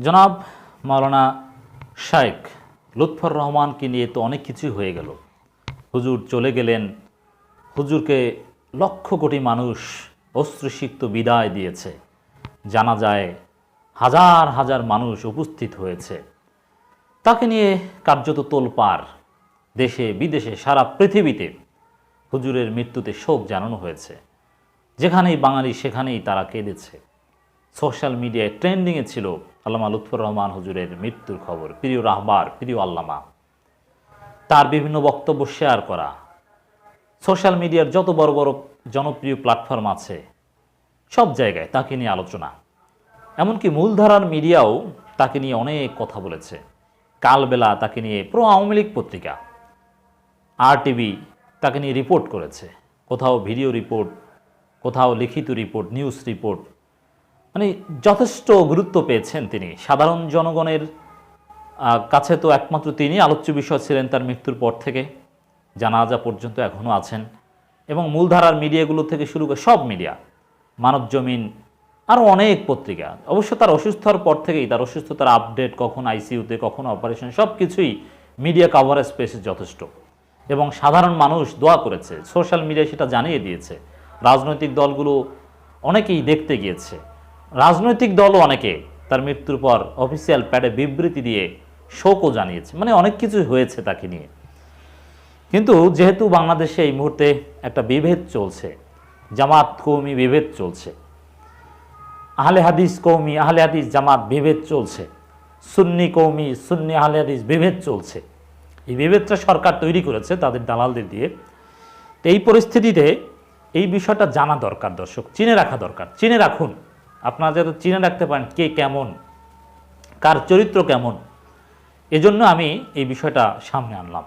জনাব মাওলানা শাইখ লুৎফর রহমানকে নিয়ে তো অনেক কিছুই হয়ে গেল। হুজুর চলে গেলেন, হুজুরকে লক্ষ কোটি মানুষ অশ্রুসিক্ত বিদায় দিয়েছে। জানা যায়, হাজার হাজার মানুষ উপস্থিত হয়েছে। তাকে নিয়ে কার্যত তোলপার দেশে বিদেশে সারা পৃথিবীতে হুজুরের মৃত্যুতে শোক জানানো হয়েছে। যেখানেই বাঙালি, সেখানেই তারা কেঁদেছে। সোশ্যাল মিডিয়ায় ট্রেন্ডিংয়ে ছিল আল্লামা লুৎফর রহমান হুজুরের মৃত্যুর খবর, প্রিয় রাহবার, প্রিয় আল্লামা। তার বিভিন্ন বক্তব্য শেয়ার করা। সোশ্যাল মিডিয়ার যত বড় বড় জনপ্রিয় প্ল্যাটফর্ম আছে, সব জায়গায় তাকে নিয়ে আলোচনা। এমনকি মূলধারার মিডিয়াও তাকে নিয়ে অনেক কথা বলেছে। কালবেলা তাকে নিয়ে প্রো আওয়ামী লীগ পত্রিকা আর টিভি তাকে নিয়ে রিপোর্ট করেছে। কোথাও ভিডিও রিপোর্ট, কোথাও লিখিত রিপোর্ট, নিউজ রিপোর্ট মানে যথেষ্ট গুরুত্ব পেয়েছেন তিনি। সাধারণ জনগণের কাছে তো একমাত্র তিনি। আলোচ্য বিষয় ছিলেন তার মৃত্যুর পর থেকে। জানাজা পর্যন্ত এখনও আছেন। এবং মূলধারার মিডিয়াগুলো থেকে শুরু করে সব মিডিয়া, মানব জমিন, আরও অনেক পত্রিকা। অবশ্য তার অসুস্থ হওয়ার পর থেকেই, তার অসুস্থতার আপডেট কখন আইসিইউতে, কখন অপারেশন সব কিছুই মিডিয়া কাভারেজ পেয়েছে যথেষ্ট। এবং সাধারণ মানুষ দোয়া করেছে। সোশ্যাল মিডিয়া সেটা জানিয়ে দিয়েছে। রাজনৈতিক দলগুলো অনেকেই দেখতে গিয়েছে। রাজনৈতিক দলও অনেকে তার মৃত্যুর পর অফিসিয়াল প্যাডে বিবৃতি দিয়ে শোকও জানিয়েছে। মানে অনেক কিছু হয়েছে তাকে নিয়ে। কিন্তু যেহেতু বাংলাদেশে এই মুহূর্তে একটা বিভেদ চলছে, জামাত কৌমি বিভেদ চলছে, আহলে হাদিস কৌমি আহলে হাদিস জামাত বিভেদ চলছে, সুন্নি কৌমি সুন্নি আহলে হাদিস বিভেদ চলছে। এই বিভেদটা সরকার তৈরি করেছে তাদের দালালদের দিয়ে। তো এই পরিস্থিতিতে এই বিষয়টা জানা দরকার দর্শক, চিনে রাখা দরকার, চিনে রাখুন। আপনারা যাতে চিনে রাখতে পারেন কে কেমন, কার চরিত্র কেমন, এজন্য আমি এই বিষয়টা সামনে আনলাম।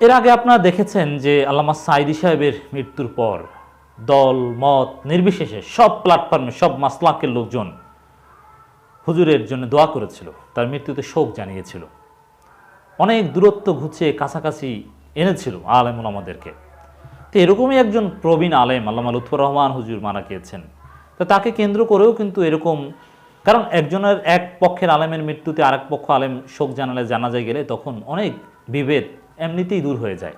এর আগে আপনারা দেখেছেন যে আল্লামা সাইদি সাহেবের মৃত্যুর পর দল, মত, নির্বিশেষে সব প্ল্যাটফর্মে সব মাসলাকের লোকজন হুজুরের জন্য দোয়া করেছিল, তার মৃত্যুতে শোক জানিয়েছিল। অনেক দূরত্ব ঘুচিয়ে কাছাকাছি এনেছিল আলেমুল আমাদেরকে। তো এরকমই একজন প্রবীণ আলেম, আল্লামা লুৎফর রহমান হুজুর মারা গিয়েছেন। তো তাকে কেন্দ্র করেও কিন্তু এরকম, কারণ একজনের এক পক্ষের আলেমের মৃত্যুতে আরেক পক্ষ আলেম শোক জানালে জানা যায় গেলে তখন অনেক বিভেদ এমনিতেই দূর হয়ে যায়।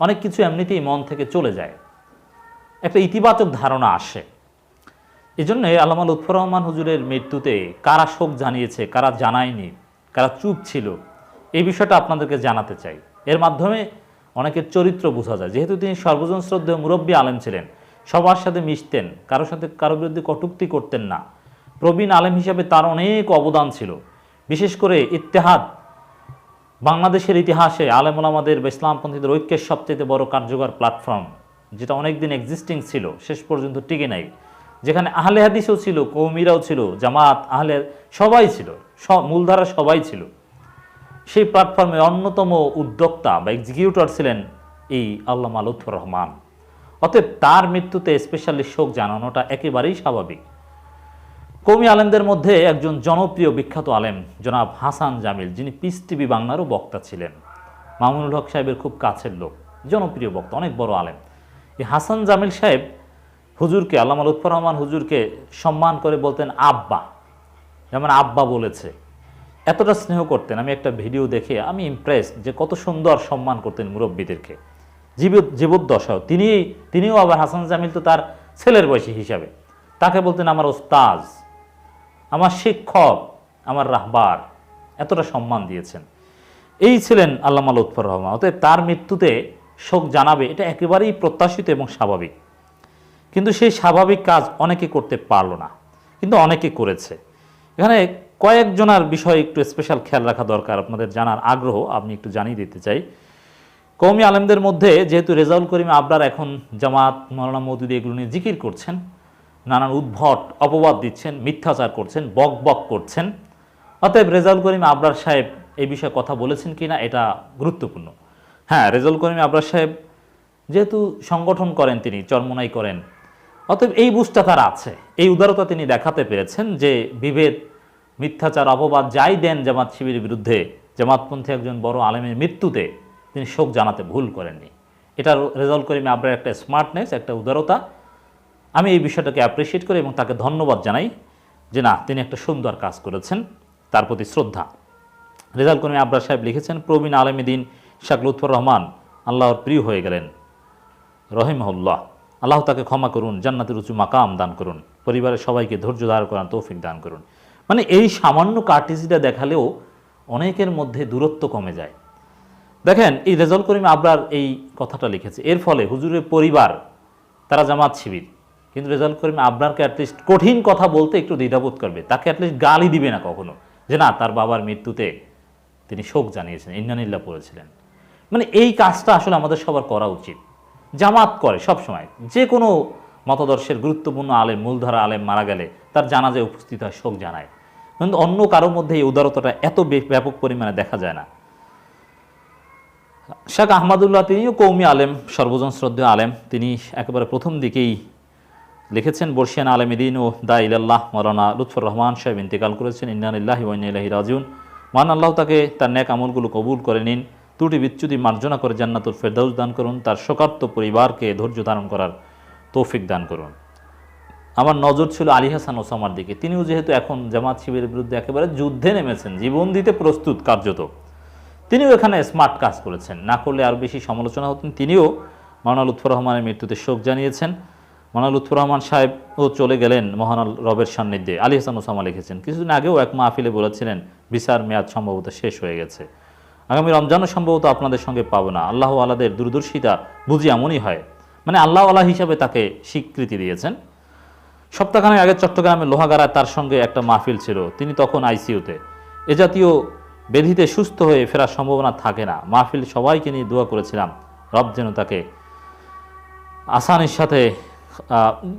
অনেক কিছু এমনিতেই মন থেকে চলে যায়। একটা ইতিবাচক ধারণা আসে। এই জন্যে আল্লামা লুৎফর রহমান হুজুরের মৃত্যুতে কারা শোক জানিয়েছে, কারা জানায়নি, কারা চুপ ছিল, এই বিষয়টা আপনাদেরকে জানাতে চাই। এর মাধ্যমে অনেকের চরিত্র বোঝা যায়। যেহেতু তিনি সর্বজন শ্রদ্ধেয় মুরব্বী আলেম ছিলেন, সবার সাথে মিশতেন কারোর সাথে কারোর বিরুদ্ধে কটুক্তি করতেন না। প্রবীণ আলেম হিসাবে তার অনেক অবদান ছিল। বিশেষ করে ইত্তেহাদ, বাংলাদেশের ইতিহাসে আলেমুলামাদের বা ইসলামপন্থীদের ঐক্যের সবচেয়ে বড় কার্যকর প্ল্যাটফর্ম যেটা অনেকদিন এক্সিস্টিং ছিল, শেষ পর্যন্ত টিকে নাই। যেখানে আহলে হাদিসও ছিল, কৌমিরাও ছিল, জামাত, আহলে, সবাই ছিল সব মূলধারা সবাই ছিল। সেই প্ল্যাটফর্মে অন্যতম উদ্যোক্তা বা এক্সিকিউটর ছিলেন এই আল্লামা লুৎফর রহমান। অতএব তার মৃত্যুতে স্পেশালি শোক জানানোটা একেবারেই স্বাভাবিক। কৌমি আলেমদের মধ্যে একজন জনপ্রিয় বিখ্যাত আলেম জনাব হাসান জামিল, যিনি পিস টিভি বাংলারও বক্তা ছিলেন। মামুনুল হক সাহেবের খুব কাছের লোক, জনপ্রিয় বক্তা, অনেক বড় আলেম। এই হাসান জামিল সাহেব হুজুরকে, আল্লামা লুৎফর রহমান হুজুরকে সম্মান করে বলতেন আব্বা। যেমন আব্বা বলেছে। এতটা স্নেহ করতেন, আমি একটা ভিডিও দেখে আমি ইমপ্রেস যে কত সুন্দর সম্মান করতেন মুরব্বীদেরকে। জীব জীবদ্দশাও। তিনি তিনিও আবার হাসান জামিল তো তার ছেলের বয়সী হিসাবে। তাকে বলতেন আমার ওস্তাজ, আমার শিক্ষক, আমার রাহবার। এতটা সম্মান দিয়েছেন। এই ছিলেন আল্লামা লুৎফর রহমান। অতএব তার মৃত্যুতে শোক জানাবে, এটা একেবারেই প্রত্যাশিত এবং স্বাভাবিক। কিন্তু সেই স্বাভাবিক কাজ অনেকে করতে পারল না, কিন্তু অনেকে করেছে। এখানে কয়েকজনের বিষয়ে একটু স্পেশাল খেয়াল রাখা দরকার, আপনাদের জানার আগ্রহ আমি একটু জানিয়ে দিতে চাই। কৌমি আলেমদের মধ্যে যেহেতু রেজাউল করিম আবরার এখন জামাত মৌলানা মৌদুদি এগুলো নিয়ে জিকির করছেন, নানান উদ্ভট অপবাদ দিচ্ছেন, মিথ্যাচার করছেন বক বক করছেন, অতএব রেজাউল করিম আবরার সাহেব এই বিষয়ে কথা বলেছেন কিনা এটা গুরুত্বপূর্ণ। হ্যাঁ রেজাউল করিম আবরার সাহেব যেহেতু সংগঠন করেন তিনি, চরমনাই করেন, অতএব এই বুঝটা তার আছে, এই উদারতা তিনি দেখাতে পেরেছেন যে বিভেদ মিথ্যাচার, অপবাদ যাই দেন জামাত শিবিরের বিরুদ্ধে, জামাতপন্থী একজন বড় আলেমের মৃত্যুতে তিনি শোক জানাতে ভুল করেননি। এটা রেজাল্ট করিম আবরার একটা স্মার্টনেস একটা উদারতা। আমি এই বিষয়টাকে অ্যাপ্রিসিয়েট করি এবং তাকে ধন্যবাদ জানাই যে না, তিনি একটা সুন্দর কাজ করেছেন, তার প্রতি শ্রদ্ধা। রেজাল কর্মী আবরার সাহেব লিখেছেন, প্রবীণ আলমীদিন শাক লুৎফর রহমান, আল্লাহর প্রিয় হয়ে গেলেন। রহিমহল্লাহ, আল্লাহ তাকে ক্ষমা করুন, জান্নাতের উঁচু মাকাম দান করুন। পরিবারের সবাইকে ধৈর্য ধার করান তৌফিক দান করুন। মানে এই সামান্য কার্টিসিটা দেখালেও অনেকের মধ্যে দূরত্ব কমে যায়। দেখেন, এই রেজাল করিম আবরার এই কথাটা লিখেছে, এর ফলে হুজুরের পরিবার, তারা জামাত শিবির, কিন্তু রেজাল করিম আবরারকে অ্যাটলিস্ট কঠিন কথা বলতে একটু দ্বিধাবোধ করবে, তাকে অ্যাটলিস্ট গালি দিবে না কখনো, যে না, তার বাবার মৃত্যুতে তিনি শোক জানিয়েছেন, ইন্নানিল্লা পড়েছিলেন। মানে এই কাজটা আসলে আমাদের সবার করা উচিত। জামাত করে সব সময়, যে কোনো মতাদর্শের গুরুত্বপূর্ণ আলেম, মূলধারা আলেম মারা গেলে তার জানাজায় উপস্থিত হয়, শোক জানায়। কিন্তু অন্য কারোর মধ্যে এই উদারতাটা এত ব্যাপক পরিমাণে দেখা যায় না। শেখ আহমদুল্লাহ তিনিও কৌমি আলেম, সর্বজন শ্রদ্ধেয় আলেম। তিনি একেবারে প্রথম দিকেই লিখেছেন, বর্ষিয়ান আলমদিন ও দা ইলাল্লাহ মৌলানা লুৎফর রহমান সাহেব ইন্তেকাল করেছেন ইন্নানিল্লাহি ওয়াইনাইলাহি রাজিউন। মান আল্লাহ তাকে তার ন্যাক আমলগুলো কবুল করে নিন ত্রুটি বিচ্যুতি মার্জনা করে জান্নাতুল ফেরদাউস দান করুন, তার শোকার্ত পরিবারকে ধৈর্য ধারণ করার তৌফিক দান করুন। আমার নজর ছিল আলী হাসান ওসামার দিকে। তিনিও যেহেতু এখন জামাত শিবিরের বিরুদ্ধে একেবারে যুদ্ধে নেমেছেন, জীবন দিতে প্রস্তুত কার্যত। তিনিও এখানে স্মার্ট কাজ করেছেন। না করলে আর বেশি সমালোচনা হতেন। তিনিও মাওনা লুৎফর রহমানের মৃত্যুতে শোক জানিয়েছেন। মাওনা লুৎফর রহমান সাহেবও চলে গেলেন মহানাল রবের সান্নিধ্যে। আলী হাসান ওসামা লিখেছেন, কিছুদিন আগেও এক মাহফিলে বলেছিলেন, বিচার মেয়াদ সম্ভবত শেষ হয়ে গেছে। আগামী রমজানও সম্ভবত আপনাদের সঙ্গে পাবো না। আল্লাহ আলাদের দূরদর্শিতা বুঝি এমনই হয়। মানে আল্লাহ আল্লাহ হিসাবে তাকে স্বীকৃতি দিয়েছেন। সপ্তাহখানেক আগে চট্টগ্রামের লোহাগাড়ায় তার সঙ্গে একটা মাহফিল ছিল। তিনি তখন আইসিইউতে। এ জাতীয় ব্যাধিতে সুস্থ হয়ে ফেরার সম্ভাবনা থাকে না। মাহফিল সবাইকে নিয়ে দোয়া করেছিলাম। রব যেন তাকে আসানির সাথে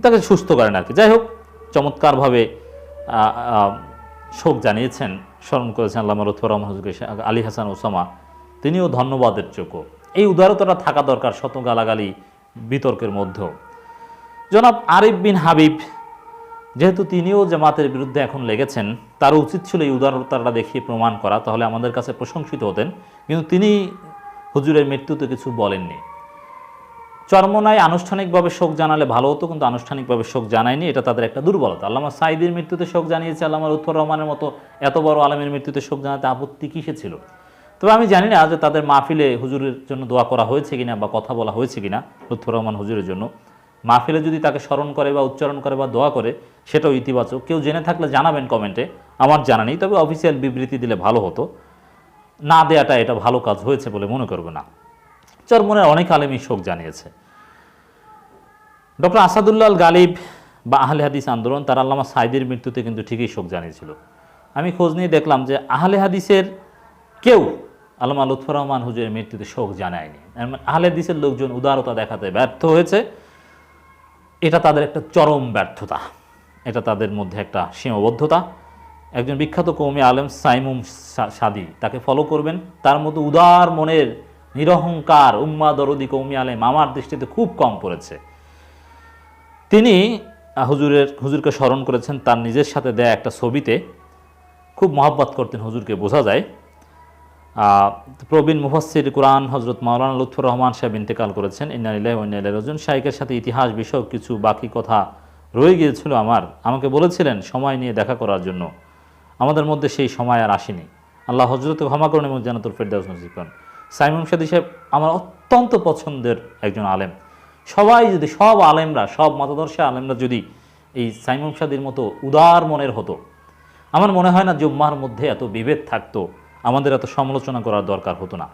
তাকে সুস্থ করেন আর কি। যাই হোক, চমৎকারভাবে শোক জানিয়েছেন, স্মরণ করেছেন আল্লাহ লুৎফর আলী হাসান ওসামা। তিনিও ধন্যবাদের যোগ্য। এই উদারতাটা থাকা দরকার শত গালাগালি বিতর্কের মধ্যেও। জনাব আরিফ বিন হাবিব যেহেতু তিনিও জামাতের বিরুদ্ধে এখন লেগেছেন তার উচিত ছিল এই উদারতাটা দেখিয়ে প্রমাণ করা। তাহলে আমাদের কাছে প্রশংসিত হতেন, কিন্তু তিনি হুজুরের মৃত্যুতে কিছু বলেননি। চরমনায় আনুষ্ঠানিকভাবে শোক জানালে ভালো হতো, কিন্তু আনুষ্ঠানিকভাবে শোক জানায়নি, এটা তাদের একটা দুর্বলতা। আল্লামা সাইদির মৃত্যুতে শোক জানিয়েছে, আল্লামা লুৎফর রহমানের মতো এত বড় আলমের মৃত্যুতে শোক জানাতে আপত্তি কিসে ছিল? তবে আমি জানি না যে তাদের মাহফিলে হুজুরের জন্য দোয়া করা হয়েছে কিনা বা কথা বলা হয়েছে কিনা, লুৎফর রহমান হুজুরের জন্য। মাহফিলে যদি তাকে স্মরণ করে বা উচ্চারণ করে বা দোয়া করে, সেটাও ইতিবাচক। কেউ জেনে থাকলে জানাবেন কমেন্টে। আমার জানা নেই, তবে অফিসিয়াল বিবৃতি দিলে ভালো হতো। না দেয়াটা এটা ভালো কাজ হয়েছে বলে মনে করব না। চরমনের অনেক আলেমই শোক জানিয়েছে। ডক্টর আসাদুল্লাহ গালিব বা আহলে হাদিস আন্দোলন, তার আল্লামা সাইদের মৃত্যুতে কিন্তু ঠিকই শোক জানিয়েছিল। আমি খোঁজ নিয়ে দেখলাম যে আহলে হাদিসের কেউ আল্লামা লুৎফর রহমান হুজুরের মৃত্যুতে শোক জানায়নি। আহলে হাদিসের লোকজন উদারতা দেখাতে ব্যর্থ হয়েছে। এটা তাদের একটা চরম ব্যর্থতা। এটা তাদের মধ্যে একটা সীমাবদ্ধতা। একজন বিখ্যাত কৌমি আলেম সাইমুম সাদি তাকে ফলো করবেন। তার মতো উদার মনের নিরহংকার, উম্মা দরদি কৌমি আলেম আমার দৃষ্টিতে খুব কম পড়েছে। তিনি হুজুরের, হুজুরকে স্মরণ করেছেন, তার নিজের সাথে দেয়া একটা ছবিতে। খুব মহব্বত করতেন হুজুরকে, বোঝা যায়। প্রবীণ মুফাসির কোরআন হজরত মাওলানা লুৎফর রহমান সাহেব ইন্তেকাল করেছেন। ইন্নালিল্লাহ ইন্নালিল্লাহি রাজিউন। শাইকের সাথে ইতিহাস বিষয়ক কিছু বাকি কথা রয়ে গিয়েছিল আমার। আমাকে বলেছিলেন সময় নিয়ে দেখা করার জন্য। আমাদের মধ্যে সেই সময় আর আসেনি। আল্লাহ হজরতে ক্ষমা করুন এবং জানাতুল ফেরদাউস নজিব সাইমুম সাদি সাহেব আমার অত্যন্ত পছন্দের একজন আলেম। সবাই যদি, সব আলেমরা, সব মতাদর্শী আলেমরা যদি এই সাইমুম সাদির মতো উদার মনের হতো, আমার মনে হয় না জুম্মার মধ্যে এত বিভেদ থাকতো। আমাদের এত সমালোচনা করার দরকার হতো না।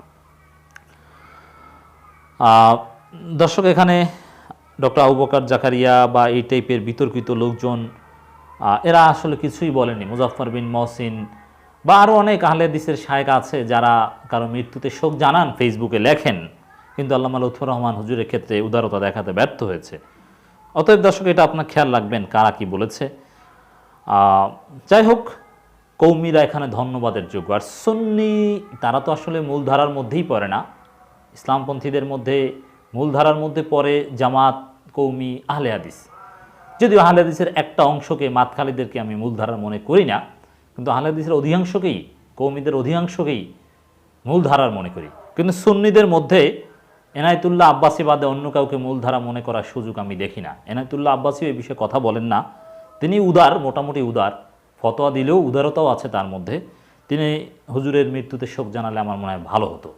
দর্শক, এখানে ডক্টর আবুবকর জাকারিয়া বা এই টাইপের বিতর্কিত লোকজন এরা আসলে কিছুই বলেনি মুজাফর বিন মহসিন বা আরও অনেক আহলে দিসের শায়েক আছে যারা কারও মৃত্যুতে শোক জানান, ফেসবুকে লেখেন। কিন্তু আল্লামা লুৎফর রহমান হুজুরের ক্ষেত্রে উদারতা দেখাতে ব্যর্থ হয়েছে। অতএব দর্শক, এটা আপনার খেয়াল রাখবেন কারা কি বলেছে। যাই হোক কৌমিরা এখানে ধন্যবাদের যোগ্য। আর সুন্নি, তারা তো আসলে মূলধারার মধ্যেই পড়ে না। ইসলামপন্থীদের মধ্যে, মূলধারার মধ্যে পড়ে জামাত, কৌমি, আহলে হাদিস। যদিও আহলে হাদিসের একটা অংশকে মাতখালিদেরকে আমি মূলধারার মনে করি না, কিন্তু আহলে হাদিসের অধিকাংশকেই, কৌমিদের অধিকাংশকেই মূলধারার মনে করি। কিন্তু সুন্নিদের মধ্যে এনায়তুল্লাহ আব্বাসী বাদে অন্য কাউকে মূলধারা মনে করার সুযোগ আমি দেখি না। এনায়তুল্লাহ আব্বাসী এই বিষয়ে কথা বলেন না। তিনি উদার, মোটামুটি উদার। ফতোয়া দিলেও উদারতাও আছে তার মধ্যে। তিনি হুজুরের মৃত্যুতে শোক জানালে আমার মনে হয় ভালো হতো।